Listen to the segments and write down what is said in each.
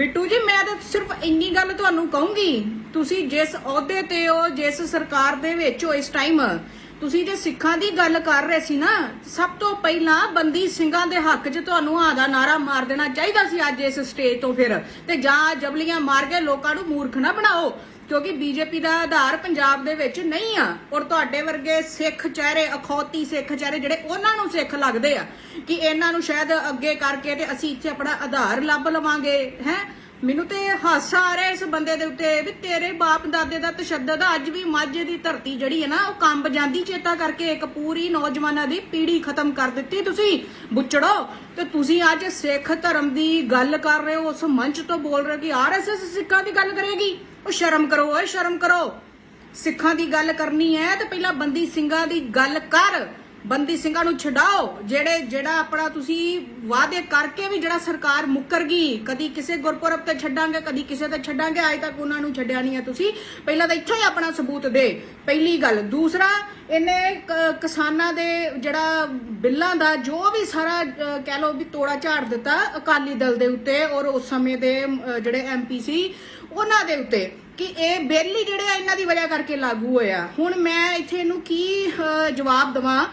ਬਿੱਟੂ ਜੀ, ਮੈਂ ਤਾਂ ਸਿਰਫ ਇੰਨੀ ਗੱਲ ਤੁਹਾਨੂੰ ਕਹੂੰਗੀ। ਤੁਸੀਂ ਜਿਸ ਅਹੁਦੇ ਤੇ ਹੋ, ਜਿਸ ਸਰਕਾਰ ਦੇ ਵਿੱਚ ਹੋ ਇਸ ਟਾਈਮ ਤੁਸੀਂ ਜੇ ਸਿੱਖਾਂ ਦੀ ਗੱਲ ਕਰ ਰਹੇ ਸੀ ਨਾ, ਸਭ ਤੋਂ ਪਹਿਲਾਂ ਬੰਦੀ ਸਿੰਘਾਂ ਦੇ ਹੱਕ 'ਚ ਤੁਹਾਨੂੰ ਆ ਦਾ ਨਾਰਾ ਮਾਰ ਦੇਣਾ ਚਾਹੀਦਾ ਸੀ ਅੱਜ ਇਸ ਸਟੇਜ ਤੋਂ ਫਿਰ। ਤੇ ਜਾਂ ਜਬਲੀਆਂ ਮਾਰ ਕੇ ਲੋਕਾਂ ਨੂੰ ਮੂਰਖ ਨਾ ਬਣਾਓ। ਕਿਉਂਕਿ ਬੀਜੇਪੀ ਦਾ ਆਧਾਰ ਪੰਜਾਬ ਦੇ ਵਿੱਚ ਨਹੀਂ ਆ ਔਰ ਤੁਹਾਡੇ ਵਰਗੇ ਸਿੱਖ ਚਿਹਰੇ, ਅਖੌਤੀ ਸਿੱਖ ਚਿਹਰੇ ਜਿਹੜੇ ਉਹਨਾਂ ਨੂੰ ਸਿੱਖ ਲੱਗਦੇ ਆ ਕਿ ਇਹਨਾਂ ਨੂੰ ਸ਼ਾਇਦ ਅੱਗੇ ਕਰਕੇ ਤੇ ਅਸੀਂ ਇੱਥੇ ਆਪਣਾ ਆਧਾਰ ਲੱਭ ਲਵਾਂਗੇ, ਹੈ? ਮੈਨੂੰ ਤੇ ਹਾਸਾ ਆ ਰਿਹਾ ਇਸ ਬੰਦੇ ਦੇ ਉੱਤੇ ਵੀ ਤੇਰੇ ਬਾਪ ਦਾਦੇ ਦਾ ਤਸ਼ੱਦਦ ਅੱਜ ਵੀ ਮਾਝੇ ਦੀ ਧਰਤੀ ਜਿਹੜੀ ਹੈ ਨਾ, ਉਹ ਕੰਬ ਜਾਂਦੀ ਚੇਤਾ ਕਰਕੇ ਇੱਕ ਪੂਰੀ ਨੌਜਵਾਨਾਂ ਦੀ ਪੀੜ੍ਹੀ ਖਤਮ ਕਰ ਦਿੱਤੀ। ਤੁਸੀਂ ਬੁੱਚੜੋ ਤੇ ਤੁਸੀਂ ਅੱਜ ਸਿੱਖ ਧਰਮ ਦੀ ਗੱਲ ਕਰ ਰਹੇ ਹੋ, ਉਸ ਮੰਚ ਤੋਂ ਬੋਲ ਰਹੇ ਹੋ ਕਿ ਆਰਐਸਐਸ ਸਿੱਖਾਂ ਦੀ ਗੱਲ ਕਰੇਗੀ। ਉਹ ਸ਼ਰਮ ਕਰੋ, ਓਏ ਸ਼ਰਮ ਕਰੋ। ਸਿੱਖਾਂ ਦੀ ਗੱਲ ਕਰਨੀ ਹੈ ਤੇ ਪਹਿਲਾਂ ਬੰਦੀ ਸਿੰਘਾਂ ਦੀ ਗੱਲ ਕਰ। ਬੰਦੀ ਸਿੰਘਾਂ ਨੂੰ ਛਡਾਓ ਜਿਹੜੇ ਜਿਹੜਾ ਆਪਣਾ ਤੁਸੀਂ ਵਾਅਦੇ ਕਰਕੇ ਵੀ ਜਿਹੜਾ ਸਰਕਾਰ ਮੁੱਕਰ ਗਈ ਕਦੀ ਕਿਸੇ ਗੁਰਪੁਰਬ ਤੇ ਛੱਡਾਂਗੇ ਕਦੀ ਕਿਸੇ ਤੇ ਛੱਡਾਂਗੇ ਅਜੇ ਤੱਕ ਉਹਨਾਂ ਨੂੰ ਛੱਡਿਆ ਨਹੀਂ ਹੈ ਤੁਸੀਂ। ਪਹਿਲਾਂ ਤਾਂ ਇੱਥੋਂ ਹੀ ਆਪਣਾ ਸਬੂਤ ਦੇ ਪਹਿਲੀ ਗੱਲ। ਦੂਸਰਾ ਇਹਨੇ ਕਿਸਾਨਾਂ ਦੇ ਜਿਹੜਾ ਬਿੱਲਾਂ ਦਾ ਜੋ ਵੀ ਸਾਰਾ ਕਹਿ ਲਓ ਵੀ ਤੋੜਾ ਝਾੜ ਦਿੱਤਾ ਅਕਾਲੀ ਦਲ ਦੇ ਉੱਤੇ ਔਰ ਉਸ ਸਮੇਂ ਦੇ ਅ, ਜਿਹੜੇ ਐਮਪੀ ਸੀ ਉਹਨਾਂ ਦੇ ਉੱਤੇ ਕਿ ਇਹ ਬਿੱਲ ਹੀ ਜਿਹੜੇ ਆ ਇਹਨਾਂ ਦੀ ਵਜ੍ਹਾ ਕਰਕੇ ਲਾਗੂ ਹੋਇਆ। ਹੁਣ ਮੈਂ ਇੱਥੇ ਇਹਨੂੰ ਕੀ ਜਵਾਬ ਦਵਾਂ?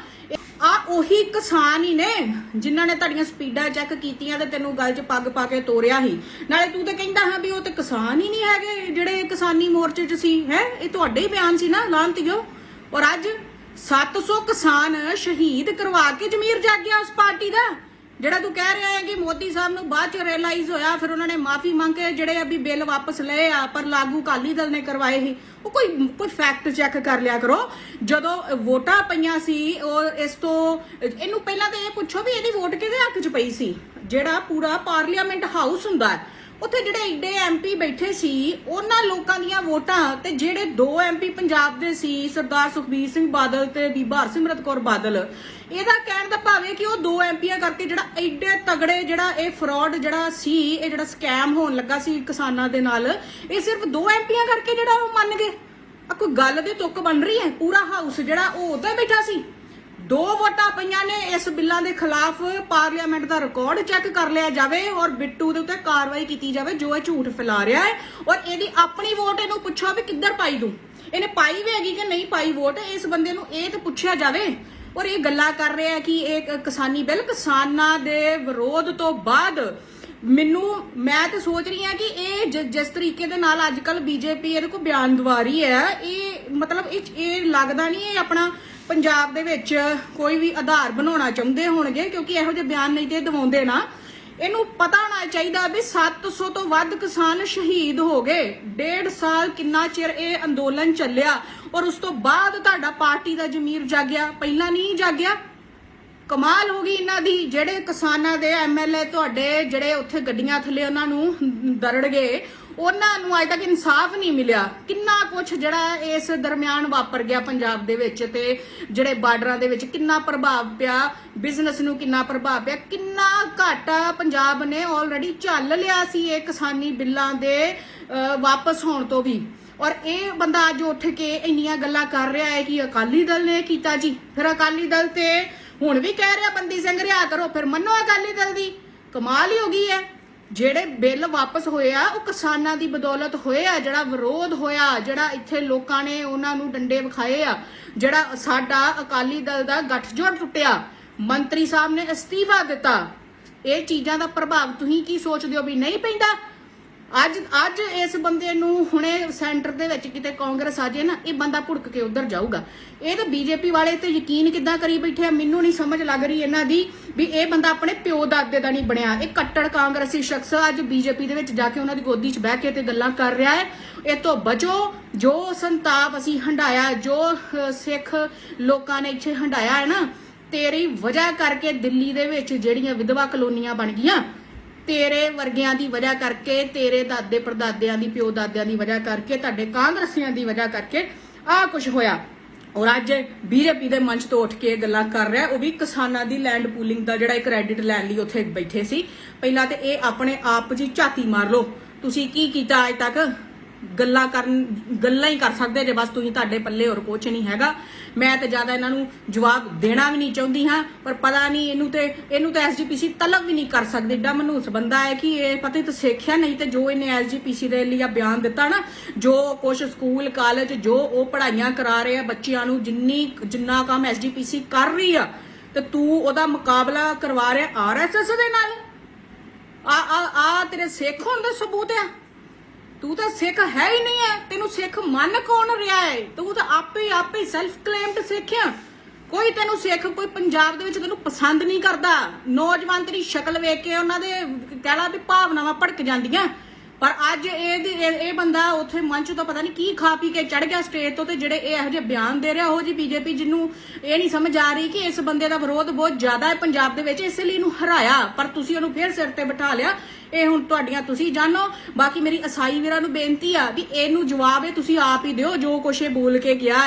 ਆ ਉਹੀ ਕਿਸਾਨ ਹੀ ਨੇ ਜਿਨ੍ਹਾਂ ਨੇ ਤੁਹਾਡੀਆਂ ਸਪੀਡਾਂ ਚੈੱਕ ਕੀਤੀਆਂ ਤੇ ਤੈਨੂੰ ਗੱਲ 'ਚ ਪੱਗ ਪਾ ਕੇ ਤੋਰਿਆ ਸੀ। ਨਾਲੇ ਤੂੰ ਤੇ ਕਹਿੰਦਾ ਹਾਂ ਵੀ ਉਹ ਤੇ ਕਿਸਾਨ ਹੀ ਨਹੀਂ ਹੈਗੇ, ਜਿਹੜੇ ਕਿਸਾਨੀ ਮੋਰਚੇ 'ਚ ਸੀ, ਹੈ? ਇਹ ਤੁਹਾਡੇ ਹੀ ਬਿਆਨ ਸੀ ਨਾ, ਲਾਂਤੀਓ। ਔਰ ਅੱਜ 700 ਕਿਸਾਨ ਸ਼ਹੀਦ ਕਰਵਾ ਕੇ ਜ਼ਮੀਰ ਜਾਗਿਆ ਉਸ ਪਾਰਟੀ ਦਾ। ਜਿਹੜਾ ਤੂੰ ਕਹਿ ਰਿਹਾ ਹੈ ਕਿ ਮੋਦੀ ਸਾਹਿਬ ਨੂੰ ਬਾਅਦ ਚ ਰਿਅਲਾਈਜ਼ ਹੋਇਆ, ਫਿਰ ਉਹਨਾਂ ਨੇ ਮਾਫੀ ਮੰਗ ਕੇ ਜਿਹੜੇ ਅਭੀ ਬਿੱਲ ਵਾਪਸ ਲਏ ਆ, ਪਰ ਲਾਗੂ ਕਾਲੀ ਦਲ ਨੇ ਕਰਵਾਏ ਸੀ, ਉਹ ਕੋਈ ਕੋਈ ਫੈਕਟ ਚੈੱਕ ਕਰ ਲਿਆ ਕਰੋ। ਜਦੋਂ ਵੋਟਾਂ ਪਈਆਂ ਸੀ, ਉਹ ਇਸ ਤੋਂ, ਇਹਨੂੰ ਪਹਿਲਾਂ ਤਾਂ ਇਹ ਪੁੱਛੋ ਵੀ ਇਹਦੀ ਵੋਟ ਕਿਹਦੇ ਹੱਕ 'ਚ ਪਈ ਸੀ? ਜਿਹੜਾ ਪੂਰਾ ਪਾਰਲੀਮੈਂਟ ਹਾਊਸ ਹੁੰਦਾ ਹੈ ਉੱਥੇ ਜਿਹੜੇ ਏਡੇ ਐਮਪੀ ਬੈਠੇ ਸੀ, ਉਹਨਾਂ ਲੋਕਾਂ ਦੀਆਂ ਵੋਟਾਂ ਤੇ ਜਿਹੜੇ ਦੋ ਐਮਪੀ ਪੰਜਾਬ ਦੇ ਸੀ, ਸਰਦਾਰ ਸੁਖਬੀਰ ਸਿੰਘ ਬਾਦਲ ਤੇ ਬੀਬਾ ਹਰਸਿਮਰਤ ਕੌਰ ਬਾਦਲ, ਇਹਦਾ ਕਹਿਣ ਦਾ ਭਾਵੇਂ ਕਿ ਉਹ ਦੋ ਐਮਪੀਆਂ ਕਰਕੇ ਜਿਹੜਾ ਏਡੇ ਤਗੜੇ ਜਿਹੜਾ ਇਹ ਫਰਾਡ ਜਿਹੜਾ ਸੀ, ਇਹ ਜਿਹੜਾ ਸਕੈਮ ਹੋਣ ਲੱਗਾ ਸੀ ਕਿਸਾਨਾਂ ਦੇ ਨਾਲ, ਇਹ ਸਿਰਫ ਦੋ ਐਮਪੀਆਂ ਕਰਕੇ ਜਿਹੜਾ ਉਹ ਮੰਨ ਗਏ। ਆ ਕੋਈ ਗੱਲ ਦੀ ਤੁੱਕ ਬਣ ਰਹੀ ਹੈ? ਪੂਰਾ ਹਾਊਸ ਜਿਹੜਾ ਉਹ ਉੱਤੇ ਬੈਠਾ ਸੀ। ਦੋ ਵੋਟਾਂ ਪਈਆਂ ਨੇ, ਇਸ ਬਿੱਲਾਂ ਦੇ ਖਿਲਾਫ ਪਾਰਲੀਮੈਂਟ ਦਾ ਰਿਕਾਰਡ ਚੈੱਕ ਕਰ ਲਿਆ ਜਾਵੇ ਔਰ ਬਿੱਟੂ ਦੇ ਉੱਤੇ ਕਾਰਵਾਈ ਕੀਤੀ ਜਾਵੇ, ਜੋ ਇਹ ਝੂਠ ਫੈਲਾ ਰਿਹਾ ਹੈ। ਔਰ ਇਹਦੀ ਆਪਣੀ ਵੋਟ ਇਹਨੂੰ ਪੁੱਛੋ ਵੀ ਕਿੱਧਰ ਪਾਈ ਤੂੰ? ਇਹਨੇ ਪਾਈ ਵੀ ਹੈਗੀ ਕਿ ਨਹੀਂ ਪਾਈ ਵੋਟ? ਇਸ ਬੰਦੇ ਨੂੰ ਇਹ ਤੇ ਪੁੱਛਿਆ ਜਾਵੇ। ਔਰ ਇਹ ਗੱਲਾਂ ਕਰ ਰਿਹਾ ਹੈ ਕਿ ਇਹ ਕਿਸਾਨੀ ਬਿੱਲ ਕਿਸਾਨਾਂ ਦੇ ਵਿਰੋਧ ਤੋਂ ਬਾਅਦ ਮੈਨੂੰ, ਮੈਂ ਤੇ ਸੋਚ ਰਹੀ ਹਾਂ ਕਿ ਇਹ ਜਿਸ ਤਰੀਕੇ ਦੇ ਨਾਲ ਅੱਜ ਕੱਲ ਬੀਜੇਪੀ ਇਹਦੇ ਕੋ ਬਿਆਨ ਦਵਾ ਰਹੀ ਹੈ, ਇਹ ਮਤਲਬ ਇਹ ਇਹ ਲੱਗਦਾ ਨਹੀਂ ਇਹ ਆਪਣਾ ਪੰਜਾਬ ਦੇ ਵਿੱਚ ਕੋਈ ਵੀ ਆਧਾਰ ਬਣਾਉਣਾ ਚਾਹੁੰਦੇ ਹੋਣਗੇ, ਕਿਉਂਕਿ ਇਹੋ ਜਿਹੇ ਬਿਆਨ ਨਹੀਂ ਤੇ ਦਵਾਉਂਦੇ ਨਾ, ਇਹਨੂੰ ਪਤਾ ਹੋਣਾ ਚਾਹੀਦਾ ਵੀ 700 ਤੋਂ ਵੱਧ ਕਿਸਾਨ ਸ਼ਹੀਦ ਹੋ ਗਏ। ਡੇਢ ਸਾਲ ਕਿੰਨਾ ਚਿਰ ਇਹ ਅੰਦੋਲਨ ਚੱਲਿਆ ਔਰ ਉਸ ਤੋਂ ਬਾਅਦ ਤੁਹਾਡਾ ਪਾਰਟੀ ਦਾ ਜ਼ਮੀਰ ਜਾਗਿਆ, ਪਹਿਲਾਂ ਨਹੀਂ ਜਾਗਿਆ? ਕਮਾਲ ਹੋ ਗਈ ਇਹਨਾਂ ਦੀ, ਜਿਹੜੇ ਕਿਸਾਨਾਂ ਦੇ ਐਮਐਲਏ ਤੁਹਾਡੇ, ਜਿਹੜੇ ਉੱਥੇ ਗੱਡੀਆਂ ਥੱਲੇ ਉਹਨਾਂ ਨੂੰ ਦਰੜ ਗਏ ਉਹਨਾਂ ਨੂੰ ਅਜੇ ਤੱਕ ਇਨਸਾਫ ਨਹੀਂ ਮਿਲਿਆ। ਕਿੰਨਾ ਕੁਝ ਜਿਹੜਾ ਇਸ ਦਰਮਿਆਨ ਵਾਪਰ ਗਿਆ ਪੰਜਾਬ ਦੇ ਵਿੱਚ ਤੇ ਜਿਹੜੇ ਬਾਰਡਰਾਂ ਦੇ ਵਿੱਚ ਕਿੰਨਾ ਪ੍ਰਭਾਵ ਪਿਆ ਬਿਜ਼ਨਸ ਨੂੰ ਕਿੰਨਾ ਪ੍ਰਭਾਵ ਪਿਆ, ਕਿੰਨਾ ਘਾਟਾ ਪੰਜਾਬ ਨੇ ਆਲਰੇਡੀ ਝੱਲ ਲਿਆ ਸੀ ਇਹ ਕਿਸਾਨੀ ਬਿੱਲਾਂ ਦੇ ਵਾਪਸ ਹੋਣ ਤੋਂ ਵੀ। ਔਰ ਇਹ ਬੰਦਾ ਅੱਜ ਉੱਠ ਕੇ ਇੰਨੀਆਂ ਗੱਲਾਂ ਕਰ ਰਿਹਾ ਹੈ ਕਿ ਅਕਾਲੀ ਦਲ ਨੇ ਕੀਤਾ ਜੀ। ਫਿਰ ਅਕਾਲੀ ਦਲ ਤੇ ਹੁਣ ਵੀ ਕਹਿ ਰਿਹਾ, ਬੰਦੀ ਸਿੰਘ ਰਿਆ ਕਰੋ, ਫਿਰ ਮੰਨੋ ਅਕਾਲੀ ਦਲ ਦੀ। ਕਮਾਲ ਹੀ ਹੋ ਗਈ ਹੈ। ਜਿਹੜੇ ਬਿੱਲ ਵਾਪਸ ਹੋਏ ਆ, ਉਹ ਕਿਸਾਨਾਂ ਦੀ ਬਦੌਲਤ ਹੋਏ ਆ, ਜਿਹੜਾ ਵਿਰੋਧ ਹੋਇਆ, ਜਿਹੜਾ ਇੱਥੇ ਲੋਕਾਂ ਨੇ ਉਹਨਾਂ ਨੂੰ ਡੰਡੇ ਵਿਖਾਏ ਆ, ਜਿਹੜਾ ਸਾਡਾ ਅਕਾਲੀ ਦਲ ਦਾ ਗੱਠਜੋੜ ਟੁੱਟਿਆ। ਮੰਤਰੀ ਸਾਹਿਬ ਨੇ ਅਸਤੀਫਾ ਦਿੱਤਾ। ਇਹ ਚੀਜ਼ਾਂ ਦਾ ਪ੍ਰਭਾਵ ਤੁਸੀਂ ਕੀ ਸੋਚਦੇ ਹੋ ਵੀ ਨਹੀਂ ਪੈਂਦਾ? ਅੱਜ ਅੱਜ ਇਸ ਬੰਦੇ ਨੂੰ ਹੁਣੇ ਸੈਂਟਰ ਦੇ ਵਿੱਚ ਕਿਤੇ ਕਾਂਗਰਸ ਆ ਜੇ ਨਾ, ਇਹ ਬੰਦਾ ਭੁੜਕ ਕੇ ਉੱਧਰ ਜਾਊਗਾ। ਇਹ ਤਾਂ ਬੀਜੇਪੀ ਵਾਲੇ ਤੇ ਯਕੀਨ ਕਿੱਦਾਂ ਕਰੀ ਬੈਠੇ ਆ, ਮੈਨੂੰ ਨਹੀਂ ਸਮਝ ਲੱਗ ਰਹੀ ਇਹਨਾਂ ਦੀ ਵੀ ਇਹ ਬੰਦਾ ਆਪਣੇ ਪਿਓ ਦਾਦੇ ਦਾ ਨਹੀਂ ਬਣਿਆ। ਇਹ ਕੱਟੜ ਕਾਂਗਰਸੀ ਸ਼ਖਸ ਅੱਜ ਬੀਜੇਪੀ ਦੇ ਵਿੱਚ ਜਾ ਕੇ ਉਹਨਾਂ ਦੀ ਗੋਦੀ 'ਚ ਬਹਿ ਕੇ ਤੇ ਗੱਲਾਂ ਕਰ ਰਿਹਾ ਹੈ। ਇਹ ਤੋਂ ਬਚੋ, ਜੋ ਸੰਤਾਪ ਅਸੀਂ ਹੰਡਾਇਆ ਜੋ ਸਿੱਖ ਲੋਕਾਂ ਨੇ ਇੱਥੇ ਹੰਡਾਇਆ ਹੈ ਨਾ, ਤੇਰੀ ਵਜ੍ਹਾ ਕਰਕੇ ਦਿੱਲੀ ਦੇ ਵਿੱਚ ਜਿਹੜੀਆਂ ਵਿਧਵਾ ਕਲੋਨੀਆਂ ਬਣ ਗਈਆਂ ਤੇਰੇ ਵਰਗਿਆਂ ਦੀ ਵਜ੍ਹਾ ਕਰਕੇ, ਤੇਰੇ ਦਾਦੇ ਪਰਦਾਦਿਆਂ ਦੀ, ਪਿਓ ਦਾਦਿਆਂ ਦੀ ਵਜ੍ਹਾ ਕਰਕੇ, ਤੁਹਾਡੇ ਕਾਂਗਰਸੀਆਂ ਦੀ ਵਜ੍ਹਾ ਕਰਕੇ ਆਹ ਕੁਝ ਹੋਇਆ। ਔਰ ਅੱਜ ਬੀਜੇਪੀ ਦੇ ਮੰਚ ਤੋਂ ਉੱਠ ਕੇ ਗੱਲਾਂ ਕਰ ਰਿਹਾ, ਉਹ ਵੀ ਕਿਸਾਨਾਂ ਦੀ ਲੈਂਡ ਪੂਲਿੰਗ ਦਾ ਜਿਹੜਾ ਕ੍ਰੈਡਿਟ ਲੈਣ ਲਈ ਉੱਥੇ ਬੈਠੇ ਸੀ। ਪਹਿਲਾਂ ਤੇ ਇਹ ਆਪਣੇ ਆਪ ਜੀ ਝਾਤੀ ਮਾਰ ਲਓ। ਤੁਸੀਂ ਕੀ ਕੀਤਾ ਅੱਜ ਤੱਕ? ਗੱਲਾਂ ਕਰਨ, ਗੱਲਾਂ ਹੀ ਕਰ ਸਕਦੇ ਜੇ ਬਸ ਤੁਸੀਂ ਤੁਹਾਡੇ ਪੱਲੇ ਹੋਰ ਕੁਝ ਨਹੀਂ ਹੈਗਾ। ਮੈਂ ਤੇ ਜ਼ਿਆਦਾ ਇਹਨਾਂ ਨੂੰ ਜਵਾਬ ਦੇਣਾ ਵੀ ਨਹੀਂ ਚਾਹੁੰਦੀ ਹਾਂ, ਪਰ ਪਤਾ ਨਹੀਂ ਇਹਨੂੰ ਤੇ, ਇਹਨੂੰ ਤਾਂ ਐਸਜੀਪੀਸੀ ਤਲਬ ਵੀ ਨਹੀਂ ਕਰ ਸਕਦੀ। ਏਡਾ ਮਨੂਸ ਬੰਦਾ ਹੈ ਕਿ ਇਹ ਪਤਾ ਹੀ ਤਾਂ ਸਿੱਖਿਆ ਨਹੀਂ ਤੇ ਜੋ ਇਹਨੇ ਐਸਜੀਪੀਸੀ ਦੇ ਲਈ ਆ ਬਿਆਨ ਦਿੱਤਾ ਨਾ, ਜੋ ਕੁਝ ਸਕੂਲ, ਕਾਲਜ, ਜੋ ਉਹ ਪੜ੍ਹਾਈਆਂ ਕਰਾ ਰਹੇ ਆ ਬੱਚਿਆਂ ਨੂੰ, ਜਿੰਨੀ, ਜਿੰਨਾ ਕੰਮ ਐਸਜੀਪੀਸੀ ਕਰ ਰਹੀ ਆ, ਤੇ ਤੂੰ ਉਹਦਾ ਮੁਕਾਬਲਾ ਕਰਵਾ ਰਿਹਾ ਆਰਐਸਐਸ ਦੇ ਨਾਲ। ਆ ਆ ਆ ਤੇਰੇ ਸਿੱਖ ਹੋਣ ਦਾ ਸਬੂਤ ਆ। ਤੂੰ ਤਾਂ ਸਿੱਖ ਹੈ ਹੀ ਨਹੀਂ ਹੈ ਤੈਨੂੰ ਸਿੱਖ ਮੰਨ ਕੌਣ ਰਿਹਾ ਹੈ ਤੂੰ ਤਾਂ ਆਪੇ ਆਪੇ ਸੈਲਫ ਕਲੇਮਡ ਸਿੱਖ ਆ। ਕੋਈ ਤੈਨੂੰ ਸਿੱਖ, ਕੋਈ ਪੰਜਾਬ ਦੇ ਵਿੱਚ ਤੈਨੂੰ ਪਸੰਦ ਨਹੀਂ ਕਰਦਾ। ਨੌਜਵਾਨ ਤੇਰੀ ਸ਼ਕਲ ਵੇਖ ਕੇ ਉਹਨਾਂ ਦੇ ਕਹਿ ਲਾ ਵੀ ਭਾਵਨਾਵਾਂ ਭੜਕ ਜਾਂਦੀਆਂ। ਪਰ ਅੱਜ ਇਹ ਇਹ ਬੰਦਾ ਉੱਥੇ ਮੰਚ ਤੋਂ ਪਤਾ ਨਹੀਂ ਕੀ ਖਾ ਪੀ ਕੇ ਚੜ ਗਿਆ ਸਟੇਜ ਤੋਂ ਤੇ ਜਿਹੜੇ ਇਹ ਇਹੋ ਜਿਹੇ ਬਿਆਨ ਦੇ ਰਿਹਾ ਉਹ ਜੀ ਬੀਜੇਪੀ ਜਿਹਨੂੰ ਇਹ ਨਹੀਂ ਸਮਝ ਆ ਰਹੀ ਕਿ ਇਸ ਬੰਦੇ ਦਾ ਵਿਰੋਧ ਬਹੁਤ ਜ਼ਿਆਦਾ ਹੈ ਪੰਜਾਬ ਦੇ ਵਿੱਚ, ਇਸ ਲਈ ਇਹਨੂੰ ਹਰਾਇਆ। ਪਰ ਤੁਸੀਂ ਉਹਨੂੰ ਫੇਰ ਸਿਰ ਤੇ ਬਿਠਾ ਲਿਆ। ਇਹ ਹੁਣ ਤੁਹਾਡੀਆਂ ਤੁਸੀਂ ਜਾਣੋ। ਬਾਕੀ ਮੇਰੀ ਅਸਾਈ ਵੀਰਾਂ ਨੂੰ ਬੇਨਤੀ ਆ ਵੀ ਇਹਨੂੰ ਜਵਾਬ ਇਹ ਤੁਸੀਂ ਆਪ ਹੀ ਦਿਓ, ਜੋ ਕੁਛ ਇਹ ਬੋਲ ਕੇ ਗਿਆ ਹੈ।